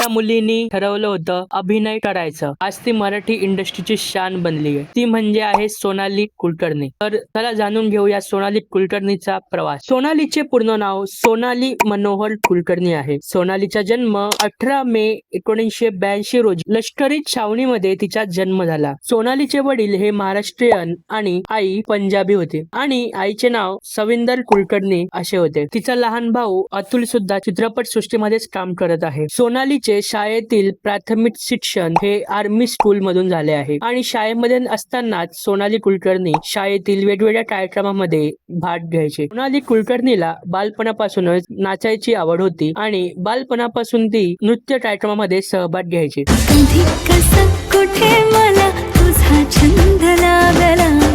त्या मुलीनी ठरवलं होतं अभिनय करायचं. आज ती मराठी इंडस्ट्रीची शान बनली आहे. ती म्हणजे आहे सोनाली कुलकर्णी. तर चला जाणून घेऊया सोनाली कुलकर्णीचा प्रवास. सोनालीचे पूर्ण नाव सोनाली मनोहर कुलकर्णी आहे. सोनालीचा जन्म अठरा मे एकोणीसशे ब्याऐंशी रोजी लष्करी छावणीमध्ये तिचा जन्म झाला. सोनालीचे वडील हे महाराष्ट्रीयन आणि आई पंजाबी होते. आणि आईचे नाव सविंदर कुलकर्णी असे होते. तिचा लहान भाऊ अतुल सुद्धा चित्रपट सृष्टीमध्येच काम करत आहे. सोनालीचे शाळेतील प्राथमिक शिक्षण हे आर्मी स्कूल मधून झाले आहे. आणि शाळेमध्ये असतानाच सोनाली कुलकर्णी शाळेतील वेगवेगळ्या कार्यक्रमामध्ये भाग घ्यायचे. सोनाली कुलकर्णीला बालपणापासूनच नाचायची आवड होती आणि बालपणापासून ती नृत्य कार्यक्रमामध्ये सहभाग घ्यायची. कुठे मला तुझा छंद लागला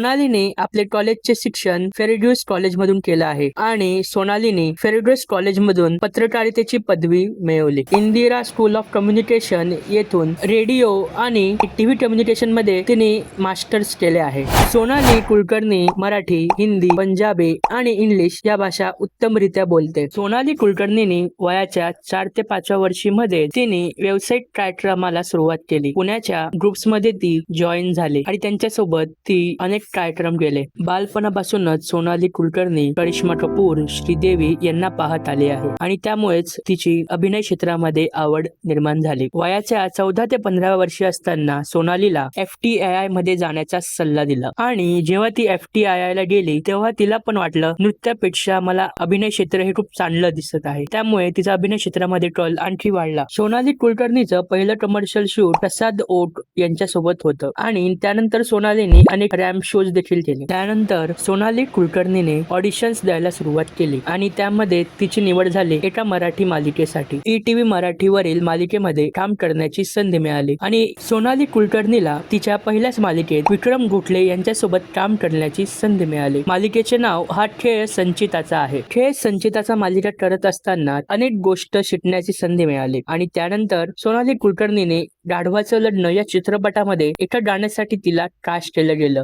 सोनालीने आपले कॉलेजचे शिक्षण फेरेड्युस कॉलेज मधून केलं आहे आणि सोनालीने फेरेड्यूस कॉलेज मधून पत्रकारितेची पदवी मिळवली. इंदिरा स्कूल ऑफ कम्युनिकेशन येथून रेडिओ आणि टीव्ही कम्युनिकेशनमध्ये तिने मास्टर्स केले आहे. सोनाली कुलकर्णी मराठी हिंदी पंजाबी आणि इंग्लिश या भाषा उत्तमरित्या बोलते. सोनाली कुलकर्णीने वयाच्या चार ते पाचव्या वर्षी मध्ये तिने व्यावसायिक कार्यक्रमाला सुरुवात केली. पुण्याच्या ग्रुप्समध्ये ती जॉईन झाली आणि त्यांच्यासोबत ती अनेक कार्यक्रम गेले बालपणापासूनच सोनाली कुलकर्णी करिश्मा कपूर श्रीदेवी यांना पाहत आली आहे आणि त्यामुळेच तिची अभिनय क्षेत्रामध्ये आवड निर्माण झाली. वयाच्या चौदा ते पंधरा वर्षी असताना सोनालीला एफ टी आय आयमध्ये जाण्याचा सल्ला दिला आणि जेव्हा ती एफ टी आय आय ला गेली तेव्हा तिला पण वाटलं नृत्यापेक्षा मला अभिनय क्षेत्र हे खूप चांगलं दिसत आहे. त्यामुळे तिचा अभिनय क्षेत्रामध्ये कल आणखी वाढला. सोनाली कुलकर्णीचं पहिलं कमर्शियल शूट प्रसाद ओट यांच्यासोबत होतं आणि त्यानंतर सोनालीने अनेक रॅम्प शोज देखील केले. त्यानंतर सोनाली कुलकर्णीने ऑडिशन्स द्यायला सुरुवात केली आणि त्यामध्ये तिची निवड झाली एका मराठी मालिकेसाठी. ई टीव्ही मराठीवरील मालिकेमध्ये काम करण्याची संधी मिळाली आणि सोनाली कुलकर्णीला तिच्या पहिल्याच मालिकेत विक्रम गोखले यांच्यासोबत काम करण्याची संधी मिळाली. मालिकेचे नाव हा खेळ संचिताचा आहे. खेळ संचिताचा मालिका करत असताना अनेक गोष्ट शिकण्याची संधी मिळाली आणि त्यानंतर सोनाली कुलकर्णीने गाढवाचं लग्न या चित्रपटामध्ये एका गाण्यासाठी तिला कास्ट केलं गेलं.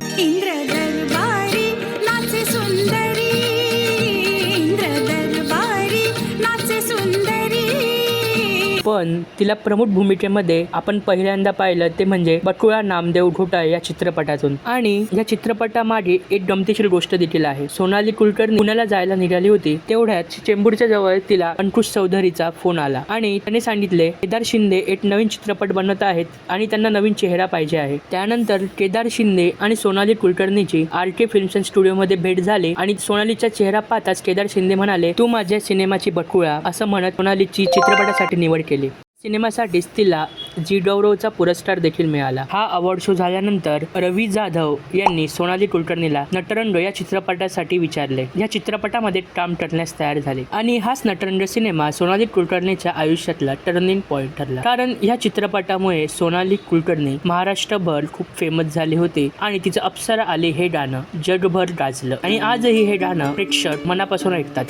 पण तिला प्रमुख भूमिकेमध्ये आपण पहिल्यांदा पाहिलं ते म्हणजे बटुळा नामदेव घोटाळे या चित्रपटातून. आणि या चित्रपटामागे एक गमतीशीर गोष्ट देखील आहे. सोनाली कुलकर्णी पुण्याला जायला निघाली होती तेवढ्याच चेंबूरच्या जवळ तिला अंकुश चौधरीचा फोन आला आणि त्याने सांगितले केदार शिंदे एक नवीन चित्रपट बनवत आहेत आणि त्यांना नवीन चेहरा पाहिजे आहे. त्यानंतर केदार शिंदे आणि सोनाली कुलकर्णीची आर के फिल्म्स स्टुडिओमध्ये भेट झाली आणि सोनालीचा चेहरा पाहताच केदार शिंदे म्हणाले तू माझ्या सिनेमाची बटकुळा असं म्हणत सोनालीची चित्रपटासाठी निवड केली. सिनेमासाठीच तिला जी गौरवचा पुरस्कार देखील मिळाला. हा अवॉर्ड शो झाल्यानंतर रवी जाधव यांनी सोनाली कुलकर्णीला नटरंग या चित्रपटासाठी विचारले. या चित्रपटामध्ये काम करण्यास तयार झाले आणि हाच नटरंग सिनेमा सोनाली कुलकर्णीच्या आयुष्यातला टर्निंग पॉइंट ठरला. कारण या चित्रपटामुळे सोनाली कुलकर्णी महाराष्ट्रभर खूप फेमस झाले होते आणि तिचं अप्सरा आले हे गाणं जगभर गाजलं आणि आजही हे गाणं प्रेक्षक मनापासून ऐकतात.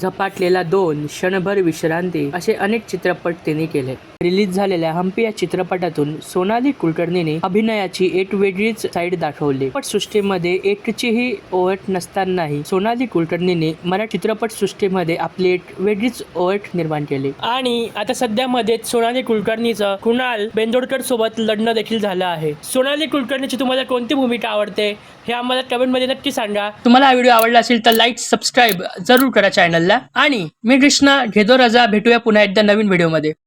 झपाटलेला दोन क्षणभर विश्रांती असे अनेक चित्रपट त्यांनी केले. रिलीज झालेल्या हम्पी या चित्रपटातून सोनाली कुलकर्णीने अभिनयाची एक वेगळीच साईड दाखवली. पण सृष्टीमध्ये एकचीही ओळख नसतानाही सोनाली कुलकर्णीने मराठी चित्रपट सृष्टीमध्ये आपली एक वेगळीच ओळख निर्माण केली. आणि आता सध्यामध्ये सोनाली कुलकर्णीचं कुणाल बेंदोडकर सोबत लग्न देखील झालं आहे. सोनाली कुलकर्णीची तुम्हाला कोणती भूमिका आवडते हे आम्हाला कमेंटमध्ये नक्की सांगा. तुम्हाला हा व्हिडिओ आवडला असेल तर लाईक सबस्क्राईब जरूर करा चॅनलला आणि मी कृष्णा घेदो रजा. भेटूया पुन्हा एकदा नवीन व्हिडिओमध्ये